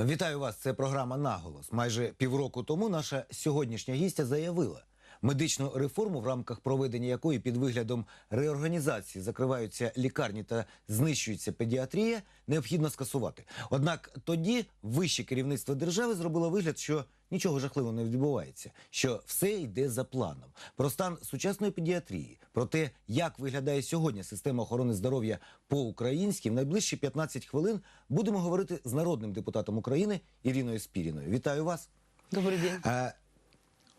Вітаю вас. Це програма Наголос. Майже півроку тому наша сьогоднішня гістя заявила. Медичну реформу, в рамках проведення якої під виглядом реорганізації закриваються лікарні та знищується педіатрія, необхідно скасувати. Однак тоді вище керівництво держави зробило вигляд, що нічого жахливого не відбувається, що все йде за планом. Про стан сучасної педіатрії, про те, як виглядає сьогодні система охорони здоров'я по-українськи, в найближчі 15 хвилин будемо говорити з народним депутатом України Іриною Спіріною. Вітаю вас. Добрый день.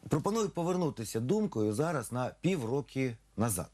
Пропоную повернутися думкою зараз на півроки назад.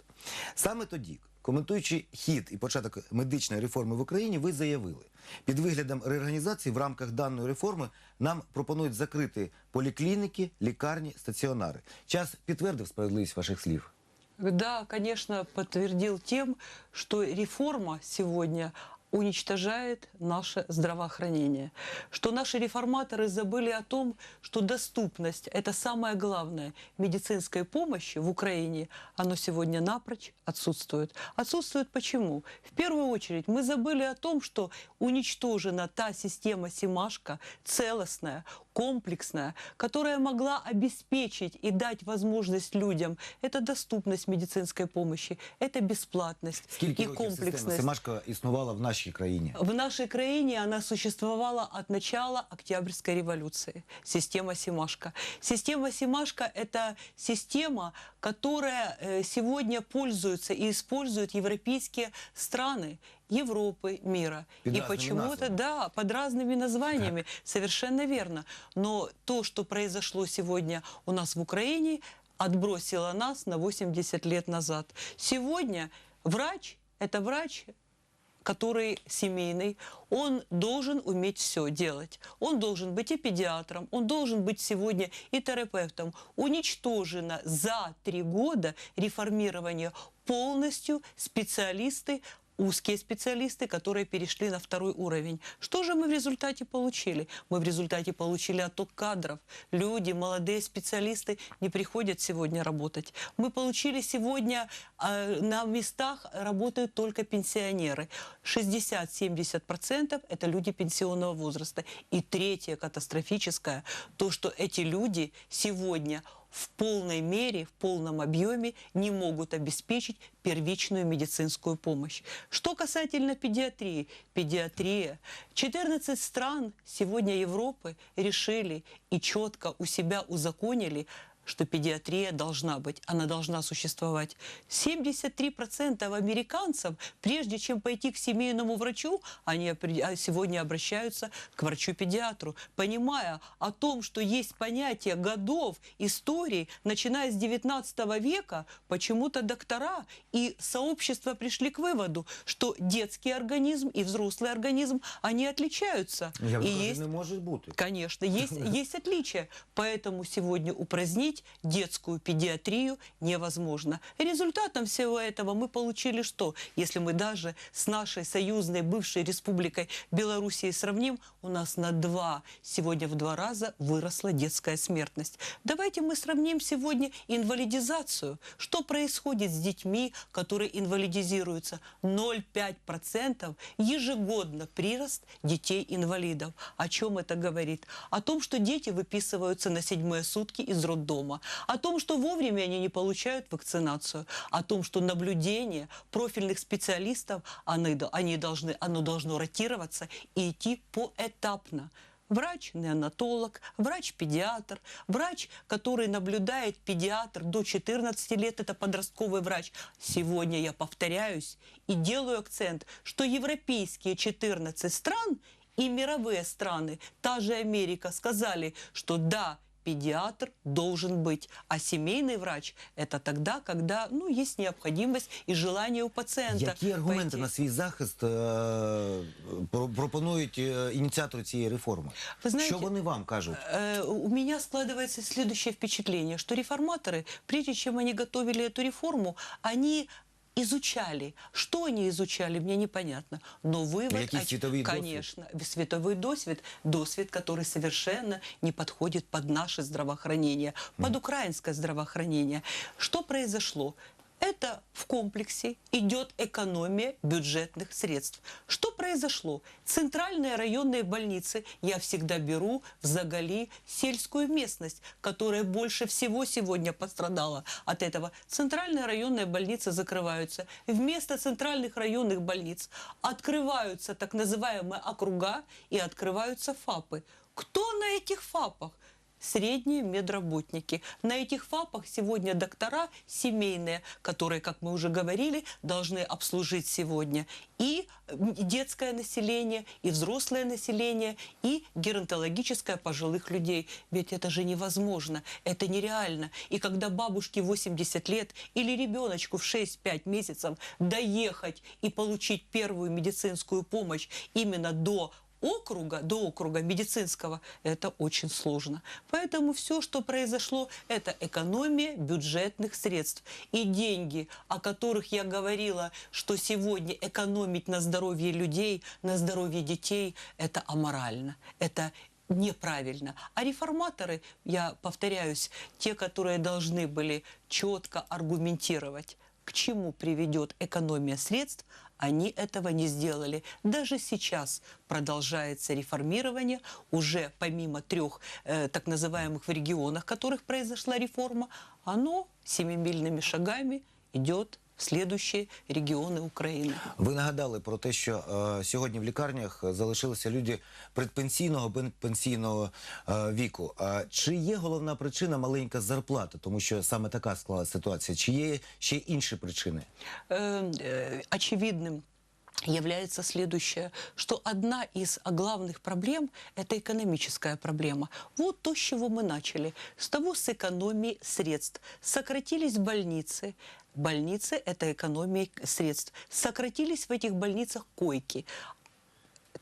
Саме тоді, коментуючи хід і початок медичної реформи в Україні, ви заявили, під виглядом реорганізації в рамках даної реформи нам пропонують закрити поліклініки, лікарні, стаціонари. Час підтвердив справедливість ваших слів. Да, конечно, подтвердил тем, что реформа сегодня уничтожает наше здравоохранение. Что наши реформаторы забыли о том, что доступность – это самое главное медицинской помощи в Украине, оно сегодня напрочь отсутствует. Отсутствует почему? В первую очередь мы забыли о том, что уничтожена та система Симашка, целостная, комплексная, которая могла обеспечить и дать возможность людям. Это доступность медицинской помощи, это бесплатность Скільки и років система комплексность. Семашко існувала в нашій країні? В нашей краине она существовала от начала Октябрьской революции. Система Симашка. Система Симашка – это система, которая э, сегодня пользуются и используют европейские страны Европы, мира. Под и почему-то, да, под разными названиями. Совершенно верно. Но то, что произошло сегодня у нас в Украине, отбросило нас на 80 лет назад. Сегодня врач – это врач который семейный, он должен уметь все делать. Он должен быть и педиатром, он должен быть сегодня и терапевтом. Уничтожено за три года реформирование полностью специалисты узкие специалисты, которые перешли на второй уровень. Что же мы в результате получили? Мы в результате получили отток кадров. Люди, молодые специалисты не приходят сегодня работать. Мы получили сегодня э, на местах работают только пенсионеры. 60-70% это люди пенсионного возраста. И третье катастрофическое, то, что эти люди сегодня в полной мере, в полном объеме не могут обеспечить первичную медицинскую помощь. Что касательно педиатрии. Педиатрия. 14 стран сегодня Европы решили и четко у себя узаконили что педиатрия должна быть, она должна существовать. 73% американцев, прежде чем пойти к семейному врачу, они а сегодня обращаются к врачу-педиатру, понимая о том, что есть понятие годов, истории, начиная с 19 века, почему-то доктора и сообщество пришли к выводу, что детский организм и взрослый организм, они отличаются. Я и есть не може бути. Конечно, есть, есть отличия. Поэтому сегодня упразднить детскую педиатрию невозможно. Результатом всего этого мы получили что? Если мы даже с нашей союзной бывшей республикой Белоруссией сравним, у нас на два, сегодня в два раза выросла детская смертность. Давайте мы сравним сегодня инвалидизацию. Что происходит с детьми, которые инвалидизируются? 0,5% ежегодно прирост детей-инвалидов. О чем это говорит? О том, что дети выписываются на седьмые сутки из роддома. О том, что вовремя они не получают вакцинацию. О том, что наблюдение профильных специалистов, они, они должны, оно должно ротироваться и идти поэтапно. Врач-неонатолог, врач-педиатр, врач, который наблюдает педиатр до 14 лет, это подростковый врач. Сегодня я повторяюсь и делаю акцент, что европейские 14 стран и мировые страны, та же Америка, сказали, что да, педиатр должен быть, а семейный врач – это тогда, когда ну, есть необходимость и желание у пациента. Які аргументи пойти. на свій захист е, про- пропонують е, ініціатори цієї реформи? Ви знаєте, Що вони вам кажуть? Э, У меня складывается следующее впечатление, что реформаторы, прежде чем они готовили эту реформу, они изучали. Что они изучали, мне непонятно. Но вывод... Який оч- світовий досвід? Конечно, световой досвід, досвід, который совершенно не подходит под наше здравоохранение, под украинское здравоохранение. Что произошло? Это в комплексе идет экономия бюджетных средств. Что произошло? Центральные районные больницы я всегда беру в Загали сельскую местность, которая больше всего сегодня пострадала от этого. Центральные районные больницы закрываются. Вместо центральных районных больниц открываются так называемые округа и открываются ФАПы. Кто на этих ФАПах? Средние медработники. На этих ФАПах сегодня доктора семейные, которые, как мы уже говорили, должны обслужить сегодня и детское население, и взрослое население, и геронтологическое пожилых людей. Ведь это же невозможно, это нереально. И когда бабушке 80 лет или ребеночку в 6-5 месяцев доехать и получить первую медицинскую помощь именно до округа, до округа медицинского, это очень сложно. Поэтому все, что произошло, это экономия бюджетных средств. И деньги, о которых я говорила, что сегодня экономить на здоровье людей, на здоровье детей, это аморально. Это неправильно. А реформаторы, я повторяюсь, те, которые должны были четко аргументировать, к чему приведет экономия средств, они этого не сделали. Даже сейчас продолжается реформирование. Уже помимо трех э, так называемых в регионах, в которых произошла реформа, оно семимильными шагами идет в следующие регионы України. Ви нагадали про те, що е, сьогодні в лікарнях залишилися люди предпенсійного пен- пенсійного е, віку. А чи є головна причина маленька зарплата? Тому що саме така склалася ситуація. Чи є ще інші причини? Э, э, очевидным является следующее, что одна из главных проблем – это экономическая проблема. Вот то, с чего мы начали. С того, с экономии средств. Сократились больницы. Больницы – это экономия средств. Сократились в этих больницах койки.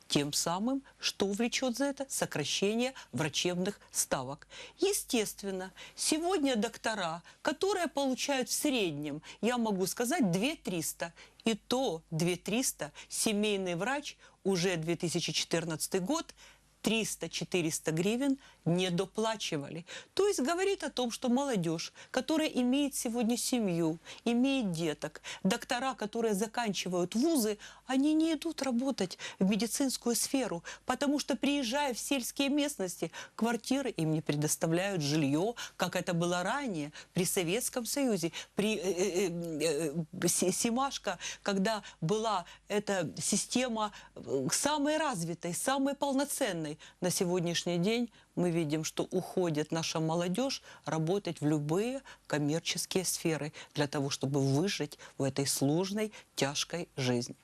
Тем самым, что влечет за это сокращение врачебных ставок. Естественно, сегодня доктора, которые получают в среднем, я могу сказать, 2300, и то 2300, семейный врач уже 2014 год 300-400 гривен не доплачивали. То есть говорит о том, что молодежь, которая имеет сегодня семью, имеет деток, доктора, которые заканчивают вузы, они не идут работать в медицинскую сферу, потому что приезжая в сельские местности, квартиры им не предоставляют жилье, как это было ранее при Советском Союзе, при э, э, э, Си- Симашко, когда была эта система э, самой развитой, самой полноценной. На сегодняшний день мы видим, что уходит наша молодежь работать в любые коммерческие сферы для того, чтобы выжить в этой сложной, тяжкой жизни.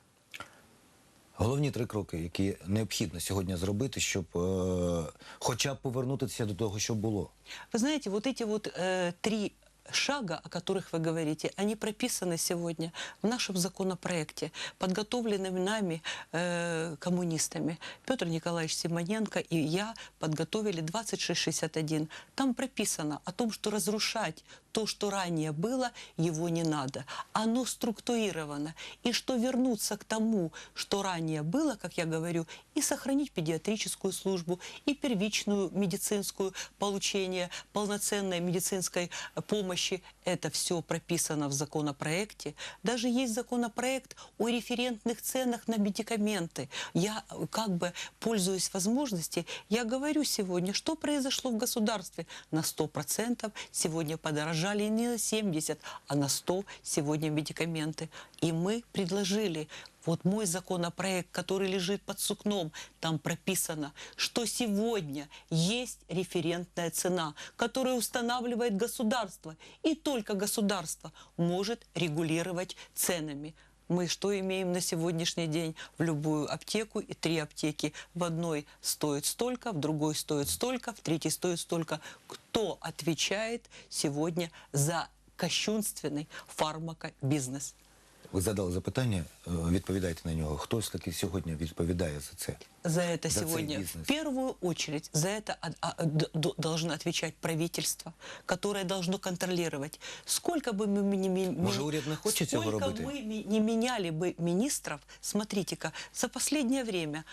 Головні три кроки, які необхідно сьогодні зробити, щоб е, хоча б повернутися до того, що було. Вы знаете, вот эти вот э, три шага, о которых вы говорите, они прописаны сегодня в нашем законопроекте, подготовленном нами, э, коммунистами. Петр Николаевич Симоненко и я подготовили 2661. Там прописано о том, что разрушать то, что ранее было, его не надо. Оно структурировано. И что вернуться к тому, что ранее было, как я говорю, и сохранить педиатрическую службу, и первичную медицинскую получение полноценной медицинской э, помощи. Это все прописано в законопроекте. Даже есть законопроект о референтных ценах на медикаменты. Я э, как бы пользуясь возможностью, я говорю сегодня, что произошло в государстве. На 100% сегодня подорожали не на 70, а на 100 сегодня медикаменты. И мы предложили вот мой законопроект, который лежит под сукном, там прописано, что сегодня есть референтная цена, которую устанавливает государство. И только государство может регулировать ценами. Мы что имеем на сегодняшний день? В любую аптеку и три аптеки. В одной стоит столько, в другой стоит столько, в третьей стоит столько. Кто отвечает сегодня за кощунственный фармакобизнес? Ви задали запитання, е, відповідайте на нього. Хтось таки сьогодні відповідає за це? За это За цей сегодня бизнес. в первую очередь за это а- а, д- д- должно отвечать правительство, которое должно контролировать. Сколько бы мы ни, ми- Може, ми- уряд не хоче цього сколько робити? мы ми- не меняли бы министров, смотрите-ка, за последнее время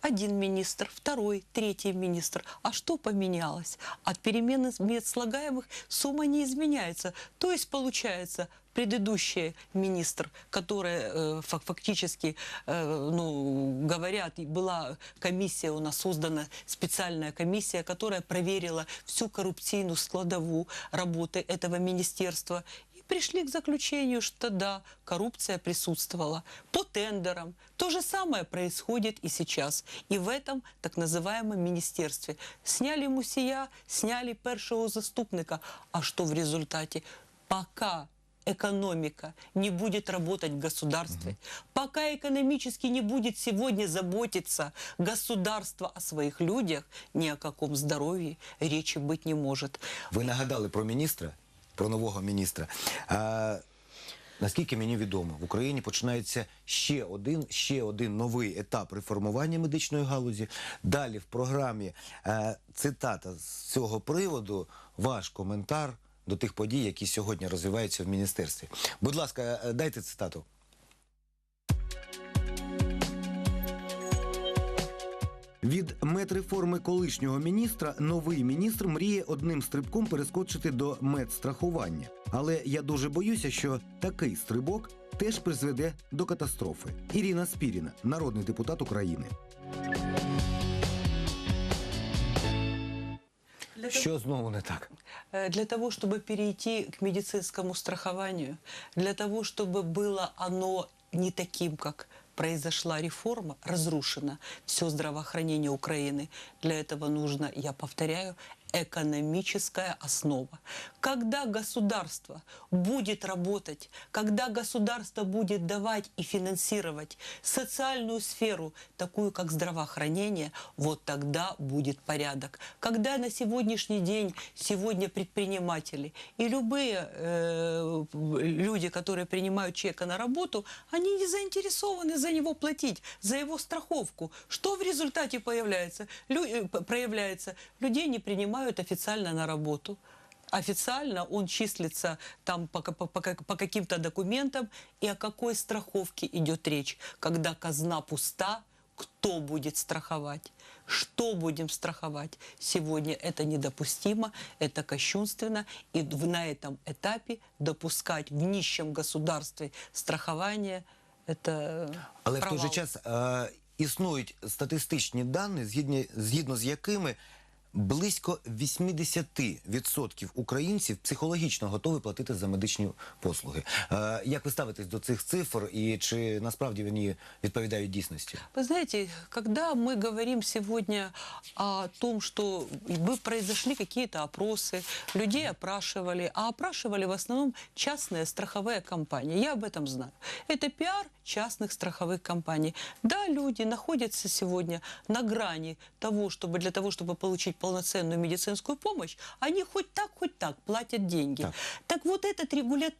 один министр, второй, третий министр. А что поменялось? От перемены слагаемых сумма не изменяется. То есть получается предыдущий министр, которая э, фак- фактически, э, ну, говорят, была комиссия у нас создана, специальная комиссия, которая проверила всю коррупцийную складовую работы этого министерства. Пришли к заключению, что да, коррупция присутствовала по тендерам. То же самое происходит и сейчас. И в этом так называемом министерстве. Сняли Мусия, сняли першого заступника. А что в результате? Пока экономика не будет работать в государстве, пока экономически не будет сегодня заботиться государство о своих людях, ни о каком здоровье речи быть не может. Ви нагадали про міністра, про нового міністра. А, наскільки мені відомо, в Україні починається ще один, ще один новий етап реформування медичної галузі. Далі в програмі е, цитата з цього приводу, ваш коментар до тих подій, які сьогодні розвиваються в міністерстві. Будь ласка, е, дайте цитату. Від медреформи колишнього міністра новий міністр мріє одним стрибком перескочити до медстрахування. Але я дуже боюся, що такий стрибок теж призведе до катастрофи. Ірина Спіріна, народний депутат України. Що знову не так? Э, Для того, чтобы перейти к медицинскому страхованию, для того, чтобы было оно не таким, как Произошла реформа, разрушено все здравоохранение Украины, для этого нужно, я повторяю, экономическая основа. Когда государство будет работать, когда государство будет давать и финансировать социальную сферу, такую как здравоохранение, вот тогда будет порядок. Когда на сегодняшний день, сегодня предприниматели и любые э, люди, которые принимают человека на работу, они не заинтересованы за него платить, за его страховку. Что в результате появляется? Лю- э, проявляется? Людей не принимают официально на работу. Официально он числится там по, ка- по- по как- по каким-то документам. И о какой страховке идет речь? Когда казна пуста, кто будет страховать? Что будем страховать? Сегодня это недопустимо, это кощунственно. И в- на этом этапе допускать в нищем государстве страхование – это Але в той провал. же час е, існують статистичні дані, згідні, згідно з якими близько 80% українців психологічно готові платити за медичні послуги. Е, як ви ставитесь до цих цифр і чи насправді вони відповідають дійсності? Вы знаете, когда мы говорим сегодня о том, что бы произошли какие-то опросы, людей опрашивали, а опрашивали в основном частные страховые компании. Я об этом знаю. Это пиар частных страховых компаний. Да, люди находятся сегодня на грани того, чтобы для того, чтобы получить Полноценную медицинскую помощь, они хоть так, хоть так платят деньги. Так. Так вот этот регуля-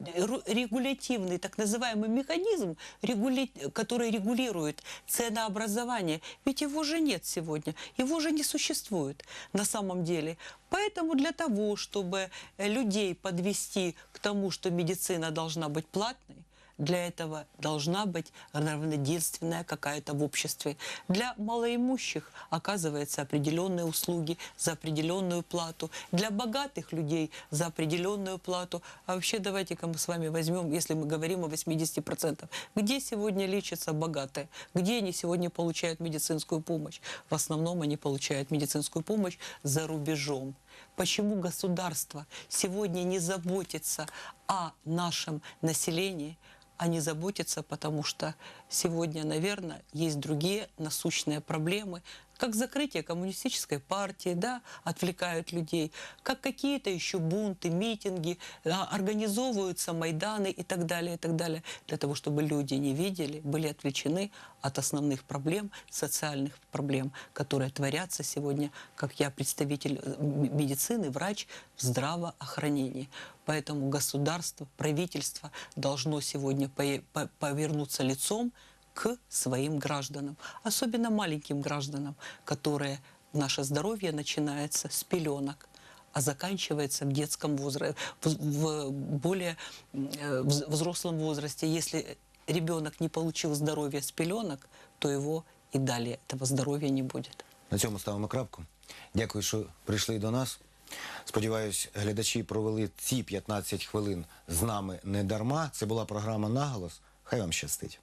ру- регулятивный так называемый механизм, регуля- который регулирует ценообразование, ведь его же нет сегодня, его же не существует на самом деле. Поэтому для того, чтобы людей подвести к тому, что медицина должна быть платной, для этого должна быть равноденственная какая-то в обществе. Для малоимущих оказывается определенные услуги за определенную плату. Для богатых людей за определенную плату. А вообще давайте-ка мы с вами возьмем, если мы говорим о 80%. Где сегодня лечатся богатые? Где они сегодня получают медицинскую помощь? В основном они получают медицинскую помощь за рубежом. Почему государство сегодня не заботится о нашем населении, а не заботится, потому что сегодня, наверное, есть другие насущные проблемы, как закрытие коммунистической партии, да, отвлекают людей, как какие-то еще бунты, митинги, да, организовываются майданы и так далее, и так далее, для того, чтобы люди не видели, были отвлечены от основных проблем, социальных проблем, которые творятся сегодня, как я представитель э, медицины, врач в здравоохранении. Поэтому государство, правительство должно сегодня повернуться лицом к своим гражданам, особенно маленьким гражданам, которые наше здоровье начинается с пеленок, а заканчивается в детском возрасте, в, в более э, вз- взрослом возрасте. Если ребенок не получил здоровье с пеленок, то его и далее этого здоровья не будет. На цьому ставимо крапку. Дякую, що прийшли до нас. Сподіваюсь, глядачі провели ці 15 хвилин з нами не дарма. Це була програма Наголос. Хай вам щастить.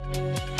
Música